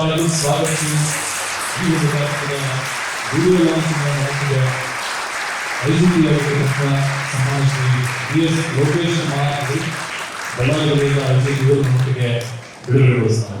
ಬರಮಾಡಿ ಸ್ವಾಗತಿಸಿ ಈ ಒಂದು ಕಾರ್ಯಕ್ರಮ ವಿಡಿಯೋ ಲಾಂಚಿಂಗ್ ಮಾಡುತ್ತಿದೆ ಐಜಿಪಿ ಅವರ ಸನ್ಮಾನ ಶ್ರೀ ಬಿಡುಗಡೆಗೊಳಿಸ್ತಾರೆ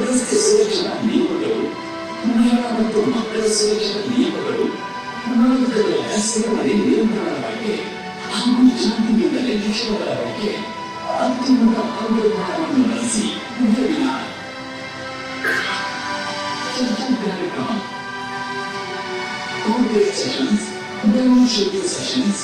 ರಸ್ತೆ ಸುರಕ್ಷಣಾ ನಿಯಮಗಳು ಮಹಿಳಾ ಮತ್ತು ಮಕ್ಕಳ ಸುರಕ್ಷಣಾ ನಿಯಮಗಳು ನಾಗರಿಕರ ಹೆಸರುಗಳಲ್ಲಿ ನಿಯಂತ್ರಣದ ಬಗ್ಗೆ ಹಾಗೂ ಜಾತಿಯಿಂದಲೇ ಶಿಕ್ಷಣಗಳ ಬಗ್ಗೆ ಅತ್ಯುನ್ನತ ಆಂದೋಲನವನ್ನು ನಡೆಸಿ ವೆಬಿನಾರ್ ಚರ್ಚಾ ಕಾರ್ಯಕ್ರಮ Corporate sessions, demonstrative sessions,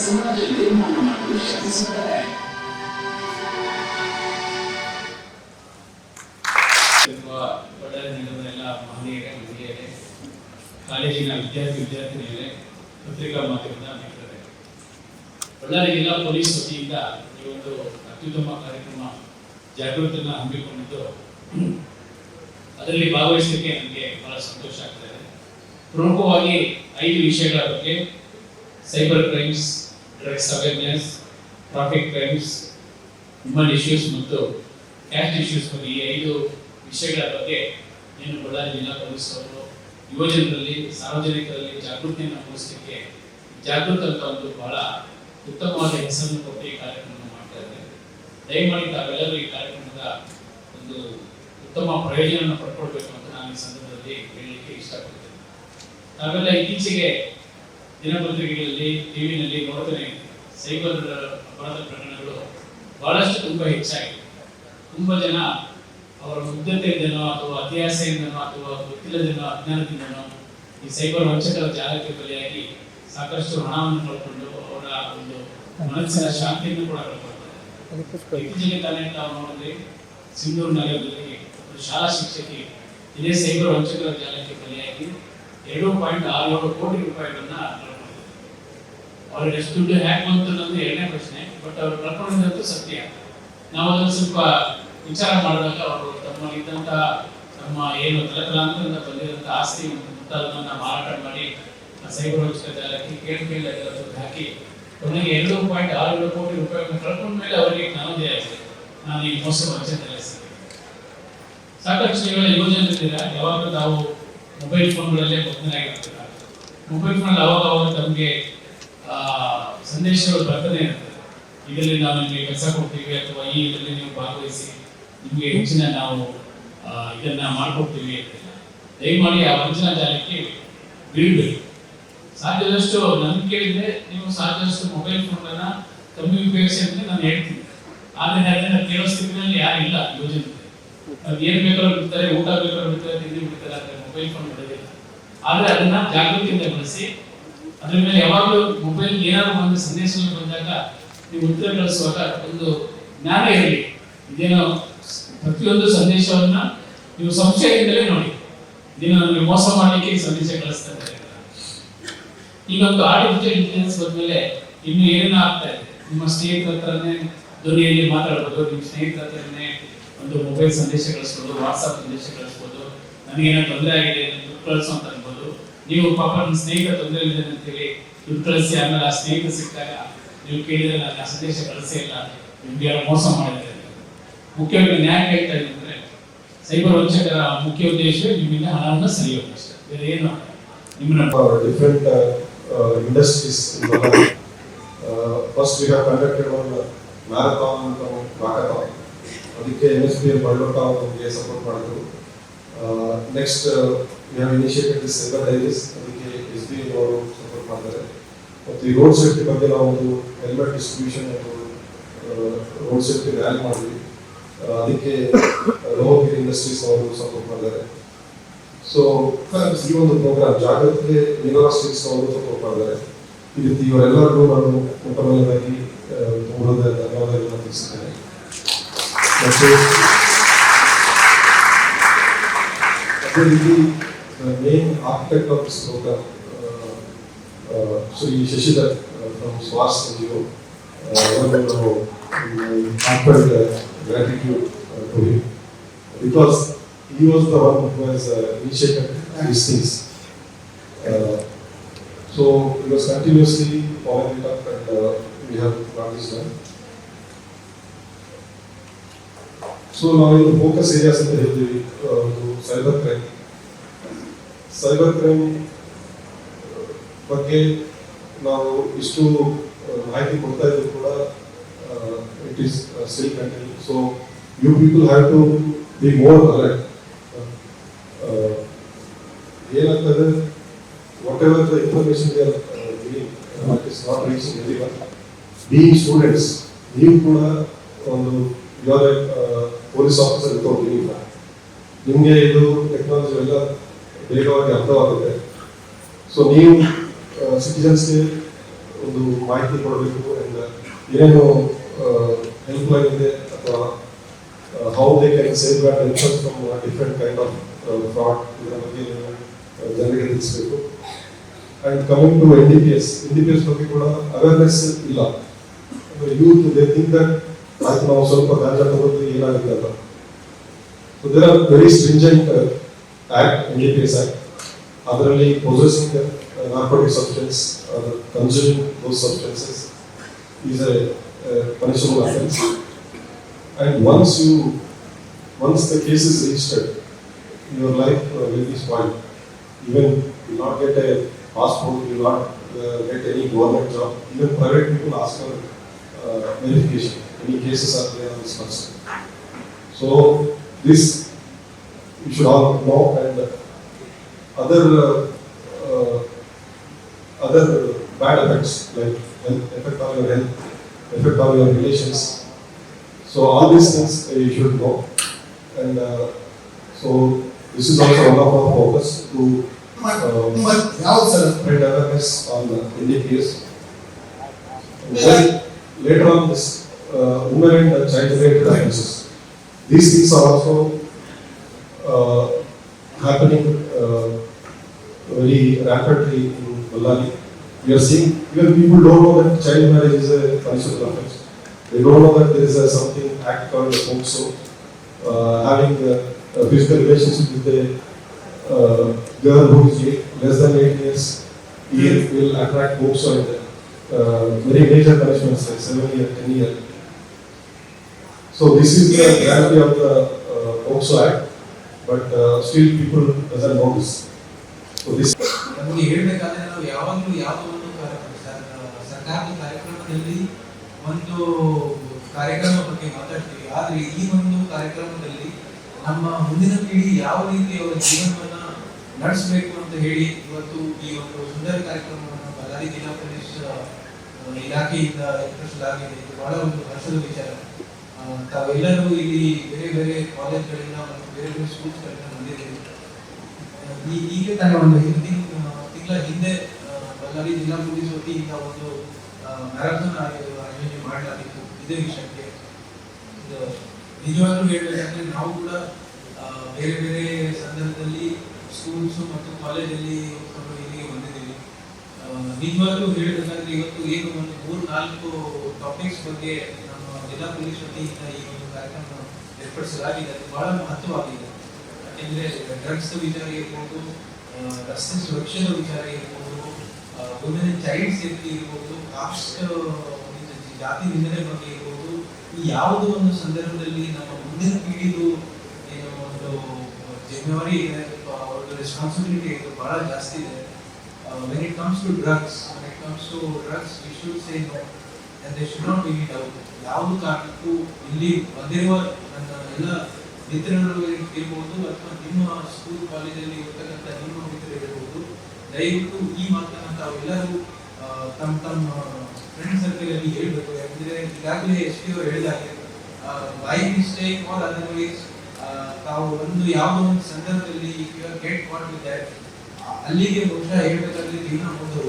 ಸಮಾಜ ನಿರ್ಮಾಣ ಮಾಡಲು ಶ್ರಮಿಸುತ್ತಾರೆ ಇರುವ ಬಳ್ಳಾರಿ ನಗರದ ಎಲ್ಲ ಮಹನೀಯರೇ ಮಹಿಳೆಯರೇ ಕಾಲೇಜಿನ ವಿದ್ಯಾರ್ಥಿ ವಿದ್ಯಾರ್ಥಿನಿಯರೇ ಪತ್ರಿಕಾ ಮಾಧ್ಯಮದ ಮಿತ್ರರೇ ಬಳ್ಳಾರಿ ಜಿಲ್ಲಾ ಪೊಲೀಸ್ ವತಿಯಿಂದ ಈ ಒಂದು ಅತ್ಯುತ್ತಮ ಕಾರ್ಯಕ್ರಮ ಜಾಗೃತಿಯನ್ನು ಹಮ್ಮಿಕೊಂಡಿದ್ದು ಅದರಲ್ಲಿ ಭಾಗವಹಿಸಲಿಕ್ಕೆ ನನಗೆ ಬಹಳ ಸಂತೋಷ ಆಗ್ತಾ ಇದೆ. ಪ್ರಮುಖವಾಗಿ ಐದು ವಿಷಯಗಳ ಬಗ್ಗೆ, cyber crimes, drugs awareness, traffic crimes, human issues ಮತ್ತು ಕ್ಯಾಸ್ಟ್ ಇಶ್ಯೂಸ್ ಬಗ್ಗೆ ಈ ಐದು ವಿಷಯಗಳ ಬಗ್ಗೆ ಏನು ಬಳ್ಳಾರಿ ಜಿಲ್ಲಾ ಪೊಲೀಸ್ ಅವರು ಯುವಜನರಲ್ಲಿ ಸಾರ್ವಜನಿಕರಲ್ಲಿ ಜಾಗೃತಿಯನ್ನು ಮೂಡಿಸಲಿಕ್ಕೆ ಜಾಗೃತ ಅಂತ ಒಂದು ಬಹಳ ಉತ್ತಮವಾದ ಹೆಸರನ್ನು ಕೊಟ್ಟು ಈ ಕಾರ್ಯಕ್ರಮ ಮಾಡ್ತಾ ಇದ್ದಾರೆ. ದಯಮಾಡಿ ತಾವೆಲ್ಲರೂ ಈ ಕಾರ್ಯಕ್ರಮದ ಒಂದು ಉತ್ತಮ ಪ್ರಯೋಜನವನ್ನು ಪಡ್ಕೊಳ್ಬೇಕು ಅಂತ ನಾನು ಈ ಸಂದರ್ಭದಲ್ಲಿ ಹೇಳಲಿಕ್ಕೆ ಇಷ್ಟಪಡ್ತೇನೆ. ನಾವೆಲ್ಲ ಇತ್ತೀಚೆಗೆ ದಿನಪತ್ರಿಕೆಗಳಲ್ಲಿ ಟಿವಿನಲ್ಲಿ ನೋಡ್ತೇನೆ ಸೈಬರ್ ಅಪರಾಧ ಪ್ರಕರಣಗಳು ಬಹಳಷ್ಟು ತುಂಬ ಹೆಚ್ಚಾಗಿದೆ. ತುಂಬ ಜನ ಅವರ ಮುಗ್ಧತೆಯಿಂದನೋ ಅಥವಾ ಅತಿಹಾಸೆಯಿಂದನೋ ಅಥವಾ ಗೊತ್ತಿಲ್ಲದೇನೋ ಅಜ್ಞಾನದಿಂದನೋ ಈ ಸೈಬರ್ ವಂಚಕರ ಜಾಲಕ್ಕೆ ಬಲಿಯಾಗಿ ಸಾಕಷ್ಟು ಹಣವನ್ನು ಕಳ್ಕೊಂಡು ಅವರ ಒಂದು ಮನಸ್ಸಿನ ಶಾಂತಿಯನ್ನು ಕೂಡ ಕಳ್ಕೊಳ್ತಾರೆ. ಇತ್ತೀಚೆಗೆ ತಾನೇ ತಾವು ನೋಡಿದ್ರೆ ಸಿಂಧೂರು ನಗರದಲ್ಲಿ ಶಾಲಾ ಶಿಕ್ಷಕಿ ಇದೇ ಸೈಬರ್ ವಂಚಕರ ಜಾಲಕ್ಕೆ ಬಲಿಯಾಗಿ ಎರಡು ಪಾಯಿಂಟ್ ಆರು ಏಳು ಕೋಟಿ ರೂಪಾಯಿಗಳನ್ನ ಅವ್ರಿಗೆ ಎಷ್ಟು ದುಡ್ಡು ಹ್ಯಾಕ್ ಬಂತು ಅನ್ನೋದು ಎರಡನೇ ಪ್ರಶ್ನೆ, ಬಟ್ ಅವ್ರ ಪ್ರಕರಣದಂತೂ ಸತ್ಯ. ನಾವು ಅದನ್ನು ಸ್ವಲ್ಪ ವಿಚಾರ ಮಾಡಿದಾಗ ಅವರು ತಮ್ಮಲ್ಲಿದ್ದಂತಹ ತಮ್ಮ ಏನು ತಲೆತಲಾಂತರದಿಂದ ಬಂದಿರುವಂತಹ ಆಸ್ತಿ ಮುಂತಾದನ್ನ ಮಾರಾಟ ಮಾಡಿ ಸೈಬರ್ ವಂಚಕ ಜಾಲಕ್ಕೆ ಕೇಳಿ ಕೇಳಿ ದುಡ್ಡು ಹಾಕಿ ಕೊನೆಗೆ ಎರಡು ಪಾಯಿಂಟ್ ಆರು ಏಳು ಕೋಟಿ ರೂಪಾಯಿಗಳನ್ನು ಕಳ್ಕೊಂಡ ಮೇಲೆ ಅವರಿಗೆ ಜ್ಞಾನೋದಯ ಆಗಿದೆ ನಾನು ಈ ಮೋಸ ವಂಚನೆ ಸಾಕಷ್ಟು ನೀವೆಲ್ಲ ಯೋಜನೆ ಯಾವಾಗ ನಾವು ಮೊಬೈಲ್ ಫೋನ್ಗಳಲ್ಲೇ ಮಗ್ನರಾಗಿರ್ತೀರ ಮೊಬೈಲ್ ಫೋನಲ್ಲಿ ಅವಾಗ ಅವಾಗ ತಮಗೆ ಸಂದೇಶಗಳು ಬರ್ತಾನೆ ಇರ್ತದೆ ಇದರಲ್ಲಿ ನಾವು ನಿಮಗೆ ಕೆಲಸ ಕೊಡ್ತೀವಿ ಅಥವಾ ಈ ಇದರಲ್ಲಿ ನೀವು ಭಾಗವಹಿಸಿ ನಿಮಗೆ ಹೆಚ್ಚಿನ ನಾವು ಇದನ್ನು ಮಾಡ್ಕೊಡ್ತೀವಿ ಅಂತ ದಯಮಾಡಿ ಆ ವಂಚನಾ ಜಾಲಕ್ಕೆ ಬೀಳ್ಬೇಕು ಸಾಧ್ಯದಷ್ಟು ನನ್ ಕೇಳಿದ್ರೆ ನೀವು ಸಾಧ್ಯದಷ್ಟು ಮೊಬೈಲ್ ಫೋನ್ ಕಮ್ಮಿ ಉಪಯೋಗಿಸಿ ಅಂತ ನಾನು ಹೇಳ್ತೀನಿ. ಆದ್ರೆ ಅದನ್ನ ಕೇಳೋ ಸ್ಥಿತಿನಲ್ಲಿ ಯಾರಿಲ್ಲ ಯೋಜನೆ. ಅದು ಏನ್ ಬೇಕಾದ್ರೂ ಬಿಡ್ತಾರೆ, ಊಟ ಬೇಕಾದ್ರೂ ಬಿಡ್ತಾರೆ, ತಿಂಡಿ ಬಿಡ್ತಾರೆ ಆದ್ರೆ ಮೊಬೈಲ್ ಫೋನ್ ಬಿಡೋದಿಲ್ಲ ಆದ್ರೆ ಅದನ್ನ ಜಾಗೃತಿಯಿಂದ ಬಳಸಿ, ಅದ್ರ ಮೇಲೆ ಯಾವಾಗಲೂ ಮೊಬೈಲ್ ಏನಾದ್ರು ಒಂದು ಸಂದೇಶವನ್ನು ಬಂದಾಗ ನೀವು ಉತ್ತರ ಕಳಿಸುವಾಗ ಒಂದು ಜ್ಞಾನ ಇರಲಿ. ಇದೇನೋ ಪ್ರತಿಯೊಂದು ಸಂದೇಶವನ್ನ ನೀವು ಸಂಶಯದಿಂದಲೇ ನೋಡಿ. ಇದೇನೋ ನಮಗೆ ಮೋಸ ಮಾಡಲಿಕ್ಕೆ ಸಂದೇಶ ಕಳಿಸ್ತಾ ಇದ್ದಾರೆ. ಈಗ ಒಂದು ಆರ್ಟಿಫಿಷಿಯಲ್ ಇಂಟೆಲಿಜೆನ್ಸ್ ಬಂದ್ಮೇಲೆ ಇನ್ನು ಏನೇನೋ ಆಗ್ತಾ ಇದೆ. ನಿಮ್ಮ ಸ್ನೇಹಿತರ ಹತ್ರನೇ ಧ್ವನಿಯಲ್ಲಿ ಮಾತಾಡ್ಬೋದು, ನಿಮ್ಮ ಸ್ನೇಹಿತರ ಹತ್ರನೇ ಒಂದು ಮೊಬೈಲ್ ಸಂದೇಶ ಕಳಿಸ್ಬೋದು ವಾಟ್ಸಪ್ ಸಂದೇಶ ಕಳಿಸ್ಬೋದು ನನಗೇನೋ ತೊಂದರೆ ಆಗಿದೆ ದುಡ್ಡು ಕಳಿಸು ಅಂತ ಅನ್ಬೋದು. ನೀವು ಪಾಪ ನನ್ನ ಸ್ನೇಹಿತ ತೊಂದರೆ ಇದೆ ಅಂತೇಳಿ ದುಡ್ಡು ಕಳಿಸಿ ಆಮೇಲೆ ಆ ಸ್ನೇಹಿತ ಸಿಕ್ಕಾಗ ನೀವು ಕೇಳಿದ್ರೆ ನಾನು ಆ ಸಂದೇಶ ಕಳಿಸೇ ಇಲ್ಲ ನಿಮ್ಗೆ ಯಾರೋ ಮೋಸ ಮಾಡಿದ್ದಾರೆ ಮುಖ್ಯವಾಗಿ ನ್ಯಾಯ ಹೇಳ್ತಾ ಇದ್ದೀನಿ ಅಂದ್ರೆ ಸೈಬರ್ ವಂಚಕರ ಮುಖ್ಯ ಉದ್ದೇಶ ನಿಮ್ಮಿಂದ ಹಣವನ್ನು ಸೆಳೆಯೋದು ಅಷ್ಟೇ. ಬೇರೆ ಏನು ನಿಮ್ಮನ್ನ uh, industries first we industries conducted Ballari. Uh, ಒಂದು we ಅದಕ್ಕೆ N S P L Baldota ನಮಗೆ ಸಪೋರ್ಟ್ ಮಾಡಿದ್ರು. Next we have initiated this cyber diaries ಅದಕ್ಕೆ ಎಸ್ ಬಿ ಅವರು ಸಪೋರ್ಟ್ ಮಾಡ್ತಾರೆ ಮತ್ತು ಈ ರೋಡ್ ಸೇಫ್ಟಿ ಬಗ್ಗೆ ನಾವು ಒಂದು helmet distribution road safety rally ಆ, ಅದಕ್ಕೆ ಲೋಹಗಿರಿ ಇಂಡಸ್ಟ್ರೀಸ್ ಅವರು ಸಪೋರ್ಟ್ ಮಾಡಿದ್ದಾರೆ. ಸೊ ಈ ಒಂದು ಪ್ರೋಗ್ರಾಮ್ ಜಾಗೃತಿ ಯೂನಿವರ್ಸಿಟೀಸ್ ಅವರು ಸಪೋರ್ಟ್ ಮಾಡಿದ್ದಾರೆ. ಈ ರೀತಿ ಇವರೆಲ್ಲರಿಗೂ ನಾನು ತುಂಬ ಧನ್ಯವಾದಗಳನ್ನು ತಿಳಿಸಿದ್ದೇನೆ. ಅದೇ ರೀತಿ main architect of this program Shri Shashidhar from Swas N G O ನಾವು heartfelt gratitude to him because he was the one who has uh, initiated these things. Uh, so he was continuously following it up and uh, we have got this done. So, ನಾವಿನ್ನು focus areas ಅಂತ ಹೇಳ್ತೀವಿ ಒಂದು cyber crime cyber crime ಬಗ್ಗೆ ನಾವು ಇಷ್ಟು ಮಾಹಿತಿ ಕೊಡ್ತಾ ಇದ್ರು ಕೂಡ it is still continue so you people have to be more alert ಏನಾಗ್ತದೆ whatever the information it is being students ನೀವು ಕೂಡ ಒಂದು you are police officer without uniform ನಿಮಗೆ ಇದು ಟೆಕ್ನಾಲಜಿ ಎಲ್ಲ ವೇಗವಾಗಿ ಅರ್ಥವಾಗುತ್ತೆ. ಸೊ ನೀವು ಸಿಟಿಜನ್ಸ್ಗೆ ಒಂದು ಮಾಹಿತಿ ಕೊಡಬೇಕು ಅಂಡ್ ಏನೇನು ಹೆಲ್ಪ್ ಲೈನ್ ಇದೆ ಅಥವಾ how they can safeguard help from different kind of fraud ಇದರ ಬಗ್ಗೆ ನೀವು ಜನರಿಗೆ ತಿಳಿಸಬೇಕು. And coming to N D P S N D P S ಬಗ್ಗೆ ಕೂಡ ಅವೇರ್ನೆಸ್ ಇಲ್ಲ. ಯೂತ್ ದೇ ಥಿಂಕ್ ದಟ್ ಆಯ್ತು ನಾವು ಸ್ವಲ್ಪ ಗಾಂಜಾ ತಗೊಂಡು ಏನಾಗುತ್ತೆ ಅಂತ so there are very stringent act N D P S act ಅದರಲ್ಲಿ possessing narcotic substance consuming those substances is a punishable offence and once you once the case is registered your life uh, will be spoiled. Even you will not get a passport, you will not uh, get any government job. Even private people ask for uh, verification. Any cases are there on this person. So this you should all know and uh, other uh, uh, other bad effects like health, effect on your health, effect on your relations. So all these things uh, you should know and uh, so this is also one of our focus to uh, spread awareness on the NDPS. Later on this uh, women and child related offences. These things are also uh, happening uh, very rapidly in Ballari. We are seeing, even people don't know that child marriage is a punishable offense. They don't know that there is a something act called POCSO, uh, having a, a physical relationship with a uh, girl who is less than eight years, will attract and uh, very major punishments like seven year, ten year. So this is the gravity of the uh, POCSO Act, but uh, still people doesn't this. So this ನಾವು ಯಾವಾಗಲೂ ಯಾವುದೋ ಒಂದು ಸರ್ಕಾರದ ಕಾರ್ಯಕ್ರಮದಲ್ಲಿ ಒಂದು ಕಾರ್ಯಕ್ರಮ ಬಗ್ಗೆ ಮಾತಾಡ್ತೀವಿ. ಆದ್ರೆ ಈ ಒಂದು ಕಾರ್ಯಕ್ರಮದಲ್ಲಿ ನಮ್ಮ ಮುಂದಿನ ಪೀಳಿ ಯಾವ ರೀತಿ ಅವರ ಜೀವನವನ್ನ ನಡೆಸಬೇಕು ಅಂತ ಹೇಳಿ ಇವತ್ತು ಈ ಒಂದು ಸುಂದರ ಕಾರ್ಯಕ್ರಮವನ್ನು ಬಳ್ಳಾರಿ ಜಿಲ್ಲಾ ಪೊಲೀಸ್ ಇಲಾಖೆಯಿಂದ ಏರ್ಪಡಿಸಲಾಗಿದೆ ಇದು ಬಹಳ ಒಂದು ಹರ್ಷದ ವಿಚಾರ. ತಾವೆಲ್ಲರೂ ಇಲ್ಲಿ ಬೇರೆ ಬೇರೆ ಕಾಲೇಜ್ಗಳಿಂದ ಮತ್ತು ಬೇರೆ ಬೇರೆ ಸ್ಕೂಲ್ಸ್ಗಳಿಂದ ಬಂದಿದ್ದೀವಿ ಈ- ಈಗ ತಾನೇ ಒಂದು ಹಿಂದಿನ ತಿಂಗಳ ಹಿಂದೆ ಬಳ್ಳಾರಿ ಜಿಲ್ಲಾ ಪೊಲೀಸ್ ವತಿಯಿಂದ ಒಂದು ಮ್ಯಾರಥಾನ್ ಆಯೋಜನೆ ಮಾಡಲಾಗಿತ್ತು. ಇದೇ ವಿಷಯಕ್ಕೆ. ನಿಜವಾಗ್ಲೂ ಹೇಳಬೇಕಂದ್ರೆ ನಾವು ಕೂಡ ಬೇರೆ ಬೇರೆ ಸಂದರ್ಭದಲ್ಲಿ ಸ್ಕೂಲ್ಸ್ ಮತ್ತು ಕಾಲೇಜಲ್ಲಿ ಇಲ್ಲಿಗೆ ಬಂದಿದ್ದೀವಿ. ನಿಜವಾಗ್ಲೂ ಹೇಳಬೇಕಂದ್ರೆ ಇವತ್ತು ಏನು ಒಂದು ಮೂರು ನಾಲ್ಕು ಟಾಪಿಕ್ಸ್ ಬಗ್ಗೆ ಜಿಲ್ಲಾ ಪೊಲೀಸ್ ಈ ಒಂದು ಕಾರ್ಯಕ್ರಮ ಏರ್ಪಡಿಸಲಾಗಿದೆ ಅದು ಬಹಳ ಮಹತ್ವವಾಗಿದೆ. ಯಾಕೆಂದ್ರೆ ಡ್ರಗ್ಸ್ ವಿಚಾರ ಇರ್ಬೋದು ರಸ್ತೆ ಸುರಕ್ಷೆಯ ವಿಚಾರ ಇರ್ಬೋದು ಒಂದನೇ ಚೈಲ್ಡ್ ಸೇಫ್ಟಿ ಇರ್ಬೋದು ಕಾಸ್ಟ್ ಜಾತಿ ನಿಂದನೆ ಬಗ್ಗೆ ಇರ್ಬೋದು ಯಾವುದೋ ಒಂದು ಸಂದರ್ಭದಲ್ಲಿ ನಮ್ಮ ಮುಂದಿನ ಪೀಳಿಗೆ ಏನು ಒಂದು ಜಿಮ್ಮೆವಾರಿ ಅವ್ರದ್ದು ರೆಸ್ಪಾನ್ಸಿಬಿಲಿಟಿ ಇದು ಬಹಳ ಜಾಸ್ತಿ ಇದೆ. When it comes to drugs when it comes to drugs we should say no they should not be doubt ಯಾವುದು ಕಾರಣಕ್ಕೂ ಇಲ್ಲಿ ಬಂದಿರುವ ನನ್ನ ಎಲ್ಲ ಮಿತ್ರರು ಇರ್ಬೋದು ಅಥವಾ ನಿಮ್ಮ ಸ್ಕೂಲ್ ಕಾಲೇಜಲ್ಲಿ ಇರ್ತಕ್ಕಂಥ ನಿಮ್ಮ ಮಿತ್ರರು ದಯವಿಟ್ಟು ಈ ಮಾತನ್ನು ತಾವೆಲ್ಲರೂ ತಮ್ಮ ತಮ್ಮ ಫ್ರೆಂಡ್ ಸರ್ಕಲ್ ಅಲ್ಲಿ ಹೇಳ್ಬೇಕು. ಯಾಕಂದ್ರೆ ಈಗಾಗಲೇ ಎಸ್ ಪಿ ಅವರು ಹೇಳಿದಾಗೆ ಬೈ ಮಿಸ್ಟೇಕ್ ಆರ್ ಅದರ್ವೈಸ್ ತಾವು ಒಂದು ಯಾವುದೋ ಒಂದು ಸಂದರ್ಭದಲ್ಲಿ ಗೆಟ್ ಇದೆ ಅಲ್ಲಿಗೆ ಬಹುಶಃ ಹೇಳ್ಬೇಕಾದ್ರೆ ಜೀವನ ಮುಂದೆ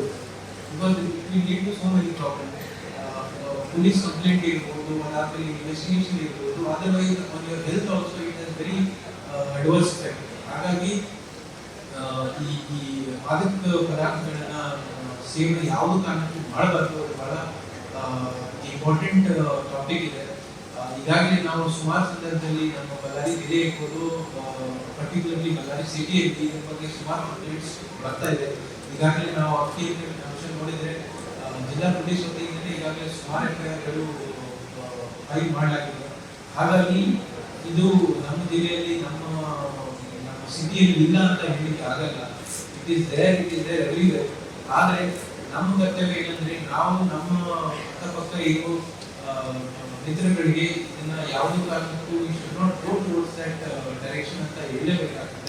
because it lead to so many problem police complaint ಇರ್ಬೋದು ಅದಾದ್ಮೇಲೆ ಇನ್ವೆಸ್ಟಿಗೇಷನ್ ಇರ್ಬೋದು otherwise on your health also it has very adverse effect ಹಾಗಾಗಿ ಈ ಈ ಮಾದಕ ಪದಾರ್ಥಗಳನ್ನ ಸೇವನೆ ಯಾವುದು ಕಾರಣಕ್ಕೂ ಮಾಡಬಾರ್ದು, ಅದು ಬಹಳ ಇಂಪಾರ್ಟೆಂಟ್ ಟಾಪಿಕ್ ಇದೆ. ಈಗಾಗಲೇ ನಾವು ಸುಮಾರು ಸಂದರ್ಭದಲ್ಲಿ ನಮ್ಮ ಬಳ್ಳಾರಿ ಜಿಲ್ಲೆ ಇರ್ಬೋದು ಪರ್ಟಿಕ್ಯುಲರ್ಲಿ ಬಳ್ಳಾರಿ ಸಿಟಿಯಲ್ಲಿ ಇದ್ರ ಬಗ್ಗೆ ಸುಮಾರು ಕಂಪ್ಲೇಂಟ್ಸ್ ಬರ್ತಾ ಇದೆ. ಈಗಾಗಲೇ ನಾವು ಅಕ್ಕಿ ಅಂಶ ನೋಡಿದ್ರೆ ಜಿಲ್ಲಾ ಪೊಲೀಸ್ ವತಿಯಿಂದಲೇ ಈಗಾಗಲೇ ಸುಮಾರು ಎಫ್ಐಆರ್ಗಳು ಫೈಲ್ ಮಾಡಲಾಗಿದೆ. ಹಾಗಾಗಿ ಇದು ನಮ್ಮ ಜಿಲ್ಲೆಯಲ್ಲಿ, ನಮ್ಮ ನಮ್ಮ ಸಿಟಿಯಲ್ಲಿ ಇಲ್ಲ ಅಂತ ಹೇಳಲಿಕ್ಕೆ ಆಗಲ್ಲ. It is there it is there everywhere ಆದರೆ ನಮ್ಮ ಕರ್ತವ್ಯ ಏನಂದ್ರೆ ನಾವು ನಮ್ಮ ಅಕ್ಕಪಕ್ಕ ಇರೋ ಮಿತ್ರಗಳಿಗೆ ಇದನ್ನ ಯಾವುದೇ ಕಾರಣಕ್ಕೂ should not go towards that direction ಅಂತ ಹೇಳಲೇಬೇಕಾಗ್ತದೆ.